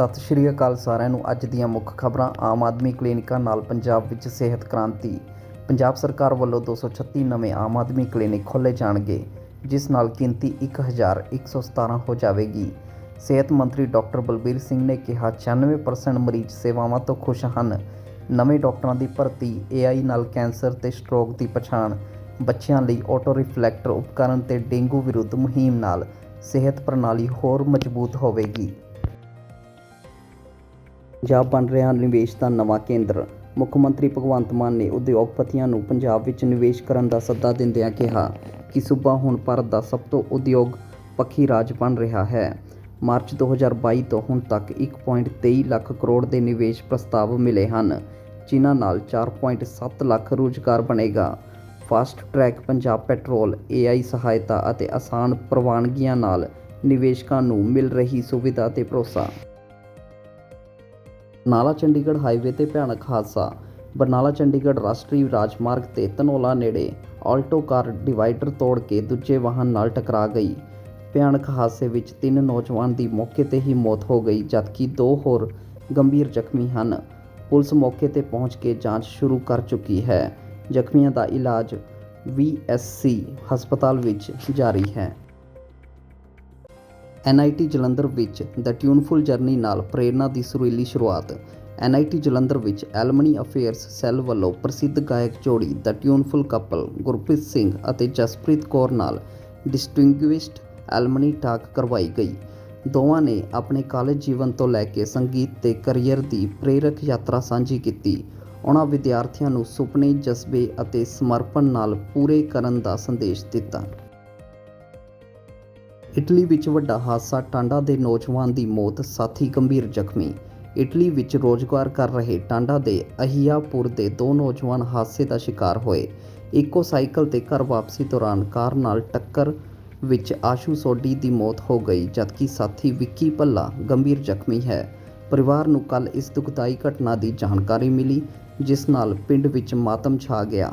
ਸਤਿ ਸ਼੍ਰੀ ਅਕਾਲ ਸਾਰਿਆਂ ਨੂੰ। ਅੱਜ ਦੀਆਂ ਮੁੱਖ ਖਬਰਾਂ, ਆਮ ਆਦਮੀ ਕਲੀਨਿਕਾਂ ਨਾਲ ਪੰਜਾਬ ਵਿੱਚ ਸਿਹਤ ਕ੍ਰਾਂਤੀ। ਪੰਜਾਬ ਸਰਕਾਰ ਵੱਲੋਂ 236 ਨਵੇਂ ਆਮ ਆਦਮੀ ਕਲੀਨਿਕ ਖੋਲ੍ਹੇ ਜਾਣਗੇ, ਜਿਸ ਨਾਲ ਗਿਣਤੀ 1117 ਹੋ ਜਾਵੇਗੀ। ਸਿਹਤ ਮੰਤਰੀ ਡਾਕਟਰ ਬਲਬੀਰ ਸਿੰਘ ਨੇ ਕਿਹਾ 96% ਮਰੀਜ਼ ਸੇਵਾਵਾਂ ਤੋਂ ਖੁਸ਼ ਹਨ। ਨਵੇਂ ਡਾਕਟਰਾਂ ਦੀ ਭਰਤੀ AI ਨਾਲ ਕੈਂਸਰ ਤੇ ਸਟ੍ਰੋਕ ਦੀ ਪਛਾਣ, ਬੱਚਿਆਂ ਲਈ ਆਟੋ ਰਿਫਲੈਕਟਰ ਉਪਕਰਨ ਤੇ ਡੇਂਗੂ ਵਿਰੁੱਧ ਮੁਹਿੰਮ ਨਾਲ ਸਿਹਤ ਪ੍ਰਣਾਲੀ ਹੋਰ ਮਜ਼ਬੂਤ ਹੋਵੇਗੀ। ਪੰਜਾਬ ਬਣ ਰਿਹਾ ਨਿਵੇਸ਼ ਦਾ ਨਵਾਂ ਕੇਂਦਰ। ਮੁੱਖ ਮੰਤਰੀ ਭਗਵੰਤ ਮਾਨ ਨੇ ਉਦਯੋਗਪਤੀਆਂ ਨੂੰ ਪੰਜਾਬ ਵਿੱਚ ਨਿਵੇਸ਼ ਕਰਨ ਦਾ ਸੱਦਾ ਦਿੰਦਿਆਂ ਕਿਹਾ ਕਿ ਸੂਬਾ ਹੁਣ ਭਾਰਤ ਦਾ ਸਭ ਤੋਂ ਉਦਯੋਗ ਪੱਖੀ ਰਾਜ ਬਣ ਰਿਹਾ ਹੈ। ਮਾਰਚ 2022 ਤੋਂ ਹੁਣ ਤੱਕ 1.23 ਲੱਖ ਕਰੋੜ ਦੇ ਨਿਵੇਸ਼ ਪ੍ਰਸਤਾਵ ਮਿਲੇ ਹਨ, ਜਿਨ੍ਹਾਂ ਨਾਲ 4.7 ਲੱਖ ਰੁਜ਼ਗਾਰ ਬਣੇਗਾ। Fast track Punjab petrol AI ਸਹਾਇਤਾ ਅਤੇ ਆਸਾਨ ਪ੍ਰਵਾਨਗੀਆਂ ਨਾਲ ਨਿਵੇਸ਼ਕਾਂ ਨੂੰ ਮਿਲ ਰਹੀ ਸੁਵਿਧਾ ਤੇ ਭਰੋਸਾ। ਨਾਲਾ ਚੰਡੀਗੜ੍ਹ ਹਾਈਵੇ ਤੇ ਭਿਆਨਕ ਹਾਦਸਾ। ਬਰਨਾਲਾ ਚੰਡੀਗੜ੍ਹ ਰਾਸ਼ਟਰੀ ਰਾਜਮਾਰਗ ਤੇ ਧਨੌਲਾ ਨੇੜੇ ਆਲਟੋ ਕਾਰ ਡਿਵਾਈਡਰ ਤੋੜ ਕੇ ਦੂਜੇ ਵਾਹਨ ਨਾਲ ਟਕਰਾ ਗਈ। ਭਿਆਨਕ ਹਾਦਸੇ ਵਿੱਚ ਤਿੰਨ ਨੌਜਵਾਨ ਦੀ ਮੌਕੇ ਤੇ ਹੀ ਮੌਤ ਹੋ ਗਈ, ਜਦਕਿ ਦੋ ਹੋਰ ਗੰਭੀਰ ਜ਼ਖਮੀ ਹਨ। ਪੁਲਿਸ ਮੌਕੇ ਤੇ ਪਹੁੰਚ ਕੇ ਜਾਂਚ ਸ਼ੁਰੂ ਕਰ ਚੁੱਕੀ ਹੈ। ਜ਼ਖਮੀਆਂ ਦਾ ਇਲਾਜ VSC ਹਸਪਤਾਲ ਵਿੱਚ ਜਾਰੀ ਹੈ। NIT ਜਲੰਧਰ ਵਿੱਚ ਦ ਟਿਊਨਫੁਲ ਜਰਨੀ ਨਾਲ ਪ੍ਰੇਰਣਾ ਦੀ ਸੁਰੀਲੀ ਸ਼ੁਰੂਆਤ। NIT ਜਲੰਧਰ ਵਿੱਚ ਐਲਮਨੀ ਅਫੇਅਰਸ ਸੈੱਲ ਵੱਲੋਂ ਪ੍ਰਸਿੱਧ ਗਾਇਕ ਜੋੜੀ the tuneful couple Gurpreet Singh ਅਤੇ ਜਸਪ੍ਰੀਤ ਕੌਰ ਨਾਲ ਡਿਸਟਿੰਗੁਇਸ਼ਡ ਐਲਮਨੀ ਟਾਕ ਕਰਵਾਈ ਗਈ। ਦੋਵਾਂ ਨੇ ਆਪਣੇ ਕਾਲਜ ਜੀਵਨ ਤੋਂ ਲੈ ਕੇ ਸੰਗੀਤ ਤੇ ਕੈਰੀਅਰ ਦੀ ਪ੍ਰੇਰਕ ਯਾਤਰਾ ਸਾਂਝੀ ਕੀਤੀ। ਉਹਨਾਂ ਵਿਦਿਆਰਥੀਆਂ ਨੂੰ ਸੁਪਨੇ, ਜਜ਼ਬੇ ਅਤੇ ਸਮਰਪਣ ਨਾਲ ਪੂਰੇ ਕਰਨ ਦਾ ਸੰਦੇਸ਼ ਦਿੱਤਾ। ਇਟਲੀ ਵਿੱਚ ਵੱਡਾ ਹਾਦਸਾ, ਟਾਂਡਾ ਦੇ ਨੌਜਵਾਨ ਦੀ ਮੌਤ, ਸਾਥੀ ਗੰਭੀਰ ਜ਼ਖਮੀ। ਇਟਲੀ ਵਿੱਚ ਰੋਜ਼ਗਾਰ ਕਰ ਰਹੇ ਟਾਂਡਾ ਦੇ ਅਹੀਆਪੁਰ ਦੇ ਦੋ ਨੌਜਵਾਨ ਹਾਦਸੇ ਦਾ ਸ਼ਿਕਾਰ ਹੋਏ। ਇੱਕੋ ਸਾਈਕਲ ਤੇ ਘਰ ਵਾਪਸੀ ਦੌਰਾਨ ਕਾਰ ਨਾਲ ਟੱਕਰ ਵਿੱਚ ਆਸ਼ੂ ਸੋਢੀ ਦੀ ਮੌਤ ਹੋ ਗਈ, ਜਦਕਿ ਸਾਥੀ ਵਿੱਕੀ ਭੱਲਾ ਗੰਭੀਰ ਜ਼ਖਮੀ ਹੈ। ਪਰਿਵਾਰ ਨੂੰ ਕੱਲ ਇਸ ਦੁਖਦਾਈ ਘਟਨਾ ਦੀ ਜਾਣਕਾਰੀ ਮਿਲੀ, ਜਿਸ ਨਾਲ ਪਿੰਡ ਵਿੱਚ ਮਾਤਮ ਛਾ ਗਿਆ।